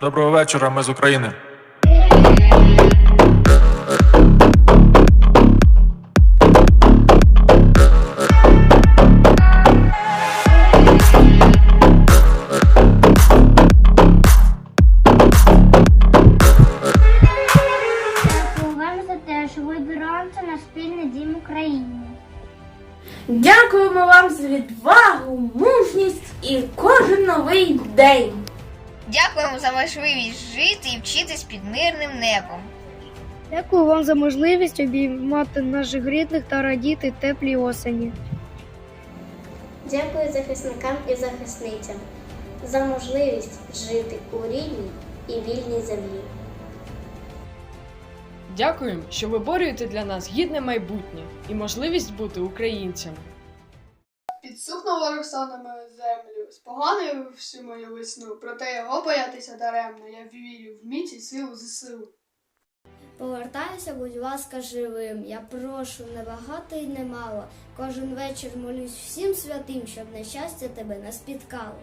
Доброго вечора, ми з України. Дякуємо вам за відвагу, мужність і кожен новий день. Дякуємо за можливість жити і вчитись під мирним небом. Дякую вам за можливість обіймати наших рідних та радіти теплій осені. Дякую захисникам і захисницям за можливість жити у рідній і вільній землі. Дякуємо, що виборюєте для нас гідне майбутнє і можливість бути українцями. Підсухнула Роксана мою землю, споганив всю мою весну, проте його боятися даремно, я вірю в міць і силу ЗСУ. Повертаюся, будь ласка, живим. Я прошу небагато й немало. Кожен вечір молюсь всім святим, щоб нещастя тебе не спіткало.